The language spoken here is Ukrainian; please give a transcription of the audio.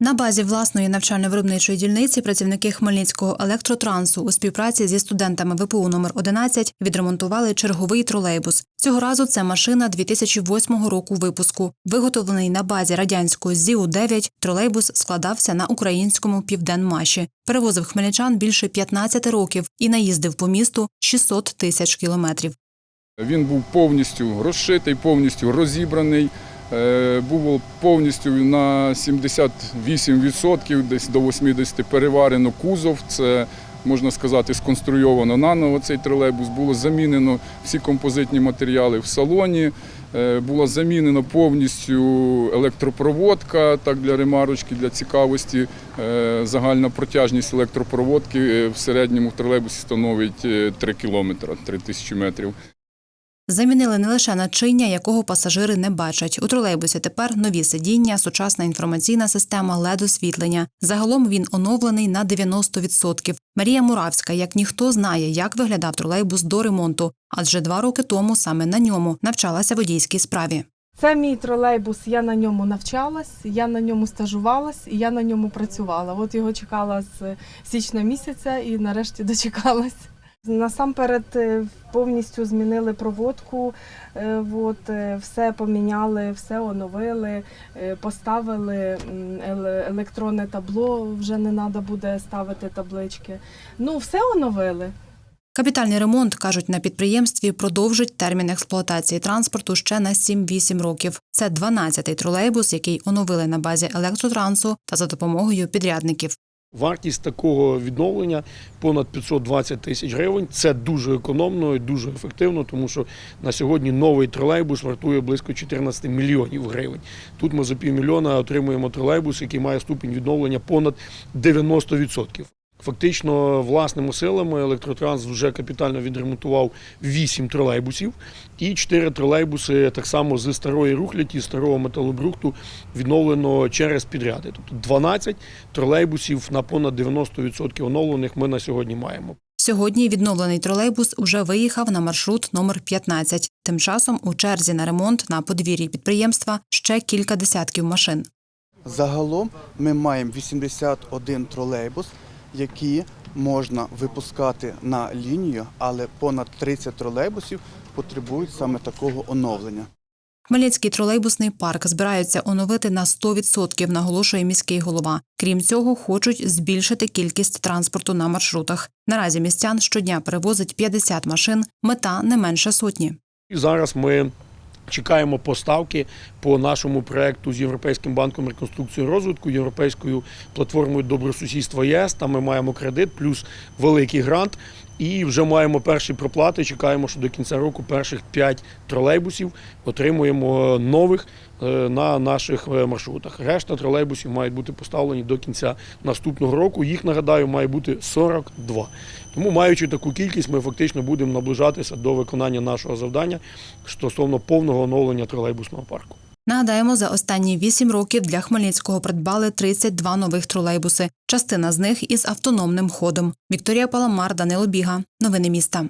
На базі власної навчально-виробничої дільниці працівники Хмельницького електротрансу у співпраці зі студентами ВПУ номер 11 відремонтували черговий тролейбус. Цього разу це машина 2008 року випуску. Виготовлений на базі радянського ЗІУ-9, тролейбус складався на українському південмаші. Перевозив хмельничан більше 15 років і наїздив по місту 600 тисяч кілометрів. Він був повністю розшитий, повністю розібраний. Е, Було повністю на 78%, десь до 80% переварено кузов. Це можна сказати, сконструйовано наново цей тролейбус. Було замінено всі композитні матеріали в салоні. Е, Була замінена повністю електропроводка, так для ремарочки, для цікавості. Е, Загальна протяжність електропроводки в середньому в тролейбусі становить е, 3 кілометри, 3 тисячі метрів. Замінили не лише начиння, якого пасажири не бачать. У тролейбусі тепер нові сидіння, сучасна інформаційна система LED-освітлення. Загалом він оновлений на 90%. Марія Муравська, як ніхто, знає, як виглядав тролейбус до ремонту, адже два роки тому саме на ньому навчалася водійській справі. Це мій тролейбус, я на ньому навчалась, я на ньому стажувалась і я на ньому працювала. От його чекала з січня місяця і нарешті дочекалась. Насамперед е, повністю змінили проводку, е, от, е, все поміняли, все оновили, поставили електронне табло, вже не треба буде ставити таблички. Ну, все оновили. Капітальний ремонт, кажуть на підприємстві, продовжить термін експлуатації транспорту ще на 7-8 років. Це 12-й тролейбус, який оновили на базі електротрансу та за допомогою підрядників. Вартість такого відновлення понад 520 тисяч гривень. Це дуже економно і дуже ефективно, тому що на сьогодні новий тролейбус вартує близько 14 мільйонів гривень. Тут ми за півмільйона отримуємо тролейбус, який має ступінь відновлення понад 90%. Фактично, власними силами електротранс вже капітально відремонтував 8 тролейбусів і 4 тролейбуси так само з старої рухляті, старого металобрухту відновлено через підряди. Тобто 12 тролейбусів на понад 90% оновлених ми на сьогодні маємо. Сьогодні відновлений тролейбус уже виїхав на маршрут номер 15. Тим часом у черзі на ремонт на подвір'ї підприємства ще кілька десятків машин. Загалом ми маємо 81 тролейбус, які можна випускати на лінію, але понад 30 тролейбусів потребують саме такого оновлення. Хмельницький тролейбусний парк збираються оновити на 100%, наголошує міський голова. Крім цього, хочуть збільшити кількість транспорту на маршрутах. Наразі містян щодня перевозить 50 машин, мета не менше сотні. І зараз ми чекаємо поставки по нашому проекту з Європейським банком реконструкції і розвитку, європейською платформою добросусідства ЄС. Там ми маємо кредит плюс великий грант. І вже маємо перші проплати. Чекаємо, що до кінця року перших 5 тролейбусів отримуємо нових е, на наших е, маршрутах. Решта тролейбусів мають бути поставлені до кінця наступного року. Їх нагадаю, має бути 42. Тому, маючи таку кількість, ми фактично будемо наближатися до виконання нашого завдання стосовно повного оновлення тролейбусного парку. Нагадаємо, за останні вісім років для Хмельницького придбали 32 нових тролейбуси. Частина з них із автономним ходом. Вікторія Паламар, Данило Біга. Новини міста.